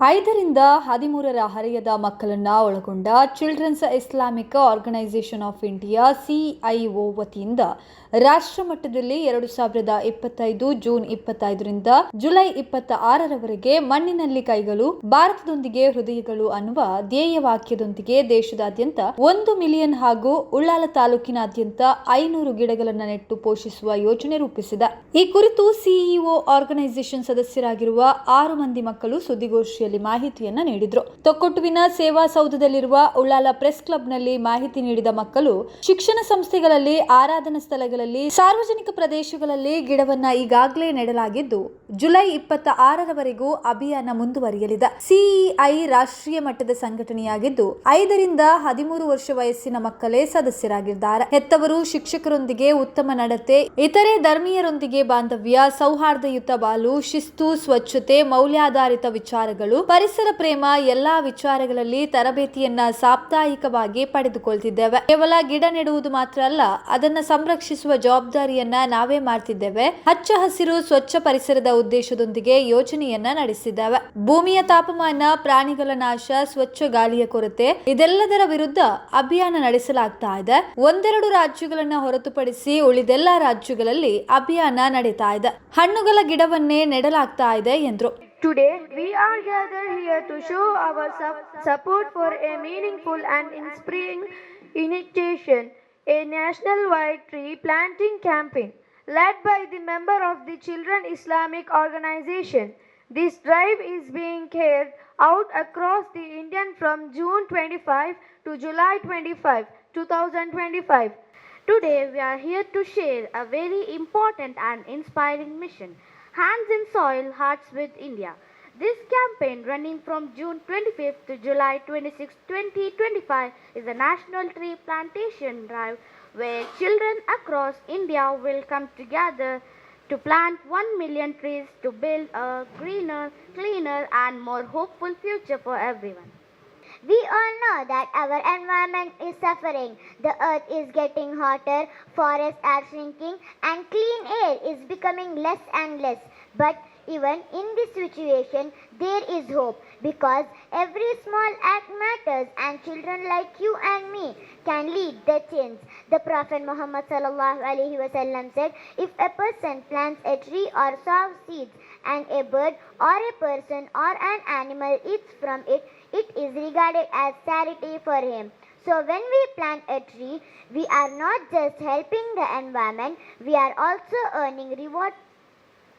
ಐದರಿಂದ ಹದಿಮೂರರ ಹರೆಯದ ಮಕ್ಕಳನ್ನ ಒಳಗೊಂಡ children's Islamic organisation of India CIO ವತಿಯಿಂದ ರಾಷ್ಟ್ರ ಮಟ್ಟದಲ್ಲಿ ಎರಡು ಸಾವಿರದ ಇಪ್ಪತ್ತೈದು ಜೂನ್ ಇಪ್ಪತ್ತೈದರಿಂದ ಜುಲೈ ಇಪ್ಪತ್ತ ಆರರವರೆಗೆ ಮಣ್ಣಿನಲ್ಲಿ ಕೈಗಳು, ಭಾರತದೊಂದಿಗೆ ಹೃದಯಗಳು ಅನ್ನುವ ಧ್ಯೇಯ ವಾಕ್ಯದೊಂದಿಗೆ ದೇಶದಾದ್ಯಂತ ಒಂದು ಮಿಲಿಯನ್ ಹಾಗೂ ಉಳ್ಳಾಲ ತಾಲೂಕಿನಾದ್ಯಂತ ಐನೂರು ಗಿಡಗಳನ್ನು ನೆಟ್ಟು ಪೋಷಿಸುವ ಯೋಜನೆ ರೂಪಿಸಿದೆ. ಈ ಕುರಿತು ಸಿಇಒ ಆರ್ಗನೈಸೇಷನ್ ಸದಸ್ಯರಾಗಿರುವ ಆರು ಮಂದಿ ಮಕ್ಕಳು ಸುದ್ದಿಗೋಷ್ಠಿಯಲ್ಲಿ ಮಾಹಿತಿಯನ್ನ ನೀಡಿದ್ರು. ತೊಕ್ಕೊಟ್ಟುವಿನ ಸೇವಾ ಸೌಧದಲ್ಲಿರುವ ಉಳ್ಳಾಲ ಪ್ರೆಸ್ ಕ್ಲಬ್ನಲ್ಲಿ ಮಾಹಿತಿ ನೀಡಿದ ಮಕ್ಕಳು, ಶಿಕ್ಷಣ ಸಂಸ್ಥೆಗಳಲ್ಲಿ, ಆರಾಧನಾ ಸ್ಥಳಗಳಲ್ಲಿ, ಸಾರ್ವಜನಿಕ ಪ್ರದೇಶಗಳಲ್ಲಿ ಗಿಡವನ್ನ ಈಗಾಗಲೇ ನೆಡಲಾಗಿದ್ದು, ಜುಲೈ ಇಪ್ಪತ್ತ ಆರರವರೆಗೂ ಅಭಿಯಾನ ಮುಂದುವರಿಯಲಿದೆ. ಸಿಇಐ ರಾಷ್ಟ್ರೀಯ ಮಟ್ಟದ ಸಂಘಟನೆಯಾಗಿದ್ದು, ಐದರಿಂದ ಹದಿಮೂರು ವರ್ಷ ವಯಸ್ಸಿನ ಮಕ್ಕಳೇ ಸದಸ್ಯರಾಗಿದ್ದಾರೆ. ಹೆತ್ತವರು ಶಿಕ್ಷಕರೊಂದಿಗೆ ಉತ್ತಮ ನಡತೆ, ಇತರೆ ಧರ್ಮೀಯರೊಂದಿಗೆ ಬಾಂಧವ್ಯ, ಸೌಹಾರ್ದಯುತ ಬಾಲು, ಶಿಸ್ತು, ಸ್ವಚ್ಛತೆ, ಮೌಲ್ಯಾಧಾರಿತ ವಿಚಾರಗಳು ಪರಿಸರ ಪ್ರೇಮ ಎಲ್ಲಾ ವಿಚಾರಗಳಲ್ಲಿ ತರಬೇತಿಯನ್ನ ಸಾಪ್ತಾಹಿಕವಾಗಿ ಪಡೆದುಕೊಳ್ತಿದ್ದೇವೆ. ಕೇವಲ ಗಿಡ ನೆಡುವುದು ಮಾತ್ರ ಅಲ್ಲ, ಅದನ್ನ ಸಂರಕ್ಷಿಸುವ ಜವಾಬ್ದಾರಿಯನ್ನ ನಾವೇ ಮಾಡ್ತಿದ್ದೇವೆ. ಹಚ್ಚ ಹಸಿರು ಸ್ವಚ್ಛ ಪರಿಸರದ ಉದ್ದೇಶದೊಂದಿಗೆ ಯೋಜನೆಯನ್ನ ನಡೆಸಿದ್ದೇವೆ. ಭೂಮಿಯ ತಾಪಮಾನ, ಪ್ರಾಣಿಗಳ ನಾಶ, ಸ್ವಚ್ಛ ಗಾಳಿಯ ಕೊರತೆ, ಇದೆಲ್ಲದರ ವಿರುದ್ಧ ಅಭಿಯಾನ ನಡೆಸಲಾಗ್ತಾ ಇದೆ. ಒಂದೆರಡು ರಾಜ್ಯಗಳನ್ನ ಹೊರತುಪಡಿಸಿ ಉಳಿದೆಲ್ಲ ರಾಜ್ಯಗಳಲ್ಲಿ ಅಭಿಯಾನ ನಡೀತಾ ಇದೆ. ಹಣ್ಣುಗಳ ಗಿಡವನ್ನೇ ನೆಡಲಾಗ್ತಾ ಇದೆ, ಎಂದ್ರು. Today, we are gathered here to show our sup- support for a meaningful and inspiring initiation, a national-wide tree planting campaign led by the member of the Children Islamic Organization. This drive is being carried out across the Indian from June 25 to July 25, 2025. Today we are here to share a very important and inspiring mission Hands in Soil, Hearts with India. This campaign, running from June 25th to July 26, 2025, is a national tree plantation drive where children across India will come together to plant 1 million trees to build a greener, cleaner, and more hopeful future for everyone. We all know that our environment is suffering. The earth is getting hotter, forests are shrinking, and clean is becoming less and less. But even in this situation, there is hope because every small act matters, and children like you and me can lead the change. The Prophet Muhammad said, "If a person plants a tree or sows seeds, and a bird or a person or an animal eats from it, it is regarded as charity for him. So when we plant a tree, we are not just helping the environment, we are also earning reward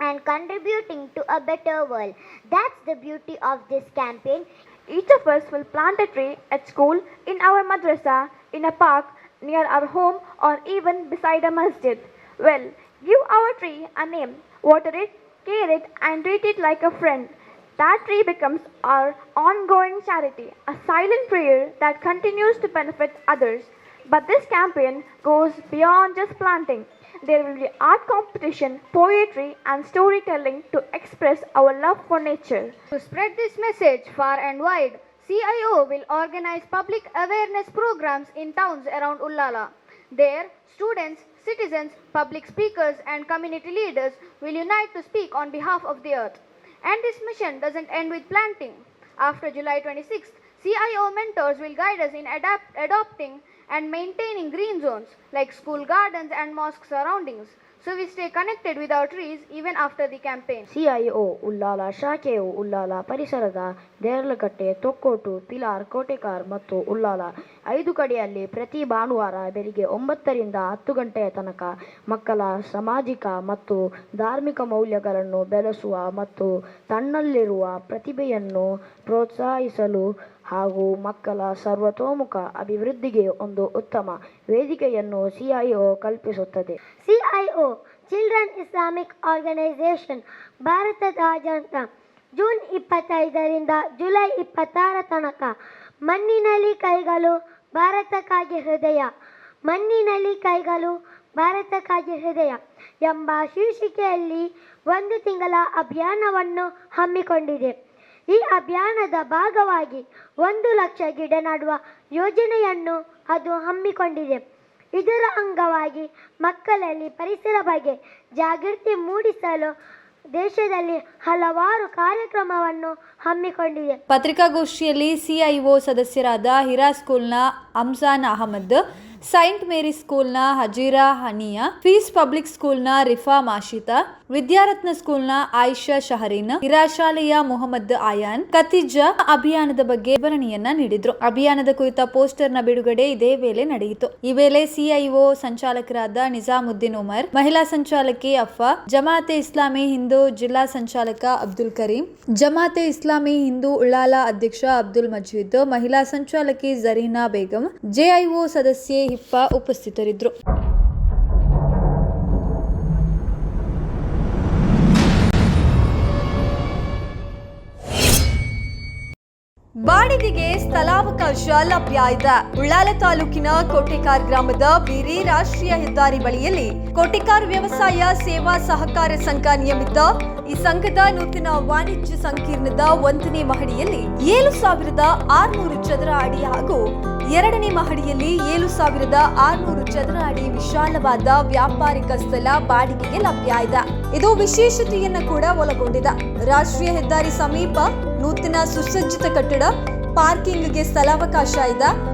and contributing to a better world. That's the beauty of this campaign. Each of us will plant a tree at school, in our madrasa, in a park, near our home, or even beside a masjid. Well, give our tree a name, water it, care it, and treat it like a friend. That tree becomes our ongoing charity, a silent prayer that continues to benefit others. But this campaign goes beyond just planting. There will be art competition, poetry, and storytelling to express our love for nature. To spread this message far and wide, CIO will organize public awareness programs in towns around Ullala. There, students, citizens, public speakers, and community leaders will unite to speak on behalf of the earth. And this mission doesn't end with planting. After July 26th, CIO mentors will guide us in adapt, adopting and maintaining green zones like school gardens and mosque surroundings. So we stay connected with our trees even after the campaign. CIO Ullal ಶಾಖೆಯು ಉಲ್ಲಾಲ ಪರಿಸರದ ದೇರಲಕಟ್ಟೆ ತೊಕ್ಕೋಟು ಪಿಲಾರ್ ಕೋಟೆಕಾರ್ ಮತ್ತು ಉಲ್ಲಾಲ ಐದು ಕಡೆಯಲ್ಲಿ ಪ್ರತಿ ಭಾನುವಾರ ಬೆಳಿಗ್ಗೆ ಒಂಬತ್ತರಿಂದ ಹತ್ತು ಗಂಟೆಯ ತನಕ ಮಕ್ಕಳ ಸಾಮಾಜಿಕ ಮತ್ತು ಧಾರ್ಮಿಕ ಮೌಲ್ಯಗಳನ್ನು ಬೆಳೆಸುವ ಮತ್ತು ತನ್ನಲ್ಲಿರುವ ಪ್ರತಿಭೆಯನ್ನು ಪ್ರೋತ್ಸಾಹಿಸಲು ಹಾಗೂ ಮಕ್ಕಳ ಸರ್ವತೋಮುಖ ಅಭಿವೃದ್ಧಿಗೆ ಒಂದು ಉತ್ತಮ ವೇದಿಕೆಯನ್ನು ಸಿಐಒ ಕಲ್ಪಿಸುತ್ತದೆ. ಸಿಐಒ, ಚಿಲ್ಡ್ರನ್ ಇಸ್ಲಾಮಿಕ್ ಆರ್ಗನೈಸೇಷನ್ ಭಾರತದಾದ್ಯಂತ ಜೂನ್ ಇಪ್ಪತ್ತೈದರಿಂದ ಜುಲೈ ಇಪ್ಪತ್ತಾರ ತನಕ ಮಣ್ಣಿನಲ್ಲಿ ಕೈಗಳು ಭಾರತಕ್ಕಾಗಿ ಹೃದಯ, ಮಣ್ಣಿನಲ್ಲಿ ಕೈಗಳು ಭಾರತಕ್ಕಾಗಿ ಹೃದಯ ಎಂಬ ಶೀರ್ಷಿಕೆಯಲ್ಲಿ ಒಂದು ತಿಂಗಳ ಅಭಿಯಾನವನ್ನು ಹಮ್ಮಿಕೊಂಡಿದೆ. ಈ ಅಭಿಯಾನದ ಭಾಗವಾಗಿ ಒಂದು ಲಕ್ಷ ಗಿಡ ನೆಡುವ ಯೋಜನೆಯನ್ನು ಅದು ಹಮ್ಮಿಕೊಂಡಿದೆ. ಇದರ ಅಂಗವಾಗಿ ಮಕ್ಕಳಲ್ಲಿ ಪರಿಸರ ಬಗ್ಗೆ ಜಾಗೃತಿ ಮೂಡಿಸಲು ದೇಶದಲ್ಲಿ ಹಲವಾರು ಕಾರ್ಯಕ್ರಮವನ್ನು ಹಮ್ಮಿಕೊಂಡಿದೆ. ಪತ್ರಿಕಾಗೋಷ್ಠಿಯಲ್ಲಿ ಸಿಐಒ ಸದಸ್ಯರಾದ ಹಿರಾ ಸ್ಕೂಲ್ನ ಅಮ್ಜಾನ್ ಅಹಮದ್, ಸೈಂಟ್ ಮೇರಿ ಸ್ಕೂಲ್ನ ಹಜೀರಾ ಹನಿಯಾ, ಫೀಸ್ ಪಬ್ಲಿಕ್ ಸ್ಕೂಲ್ನ ರಿಫಾ ಮಾಶಿತಾ ವಿದ್ಯಾರತ್ನ ಸ್ಕೂಲ್ನ ಆಯಿಷಾ ಶಹರೀನ್ ಹಿರಾಶಾಲೆಯ ಮೊಹಮ್ಮದ್ ಆಯಾನ್ ಕತಿಜಾ ಅಭಿಯಾನದ ಬಗ್ಗೆ ವಿವರಣೆಯನ್ನ ನೀಡಿದ್ರು. ಅಭಿಯಾನದ ಕುರಿತ ಪೋಸ್ಟರ್ನ ಬಿಡುಗಡೆ ಇದೇ ವೇಳೆ ನಡೆಯಿತು. ಈ ವೇಳೆ ಸಿಐಒ ಸಂಚಾಲಕರಾದ ನಿಜಾಮುದ್ದೀನ್ ಉಮರ್, ಮಹಿಳಾ ಸಂಚಾಲಕಿ ಅಫಾ ಜಮಾತೆ ಇಸ್ಲಾಮಿ ಹಿಂದೂ ಜಿಲ್ಲಾ ಸಂಚಾಲಕ ಅಬ್ದುಲ್ ಕರೀಂ, ಜಮಾತೆ ಇಸ್ಲಾಮಿ ಹಿಂದೂ ಉಳ್ಳಾಲ ಅಧ್ಯಕ್ಷ ಅಬ್ದುಲ್ ಮಜೀದ್, ಮಹಿಳಾ ಸಂಚಾಲಕಿ ಜರೀನಾ ಬೇಗಂ ಜೆಐಒ ಸದಸ್ಯೆ ಹಿಪ್ಪ ಉಪಸ್ಥಿತರಿದ್ದರು. ಬಾಡಿಗೆಗೆ ಸ್ಥಳಾವಕಾಶ ಲಭ್ಯ ಇದೆ. ಉಳ್ಳಾಲ ತಾಲೂಕಿನ ಕೋಟೆಕಾರ್ ಗ್ರಾಮದ ಬಿರಿ ರಾಷ್ಟ್ರೀಯ ಹೆದ್ದಾರಿ ಬಳಿಯಲ್ಲಿ ಕೋಟೆಕಾರ್ ವ್ಯವಸಾಯ ಸೇವಾ ಸಹಕಾರ ಸಂಘ ನಿಯಮಿತ ಈ ಸಂಘದ ನೂತನ ವಾಣಿಜ್ಯ ಸಂಕೀರ್ಣದ ಒಂದನೇ ಮಹಡಿಯಲ್ಲಿ ಏಳು ಸಾವಿರದ ಆರುನೂರು ಚದರ ಅಡಿ ಹಾಗೂ ಎರಡನೇ ಮಹಡಿಯಲ್ಲಿ ಏಳು ಸಾವಿರದ ಆರುನೂರು ಚದರ ಅಡಿ ವಿಶಾಲವಾದ ವ್ಯಾಪಾರಿಕ ಸ್ಥಳ ಬಾಡಿಗೆಗೆ ಲಭ್ಯ ಇದೆ. ಇದು ವಿಶೇಷತೆಯನ್ನು ಕೂಡ ಒಳಗೊಂಡಿದೆ. ರಾಷ್ಟ್ರೀಯ ಹೆದ್ದಾರಿ ಸಮೀಪ ನೂತನ ಸುಸಜ್ಜಿತ ಕಟ್ಟಡ, ಪಾರ್ಕಿಂಗ್ಗೆ ಸ್ಥಳಾವಕಾಶ ಇದೆ.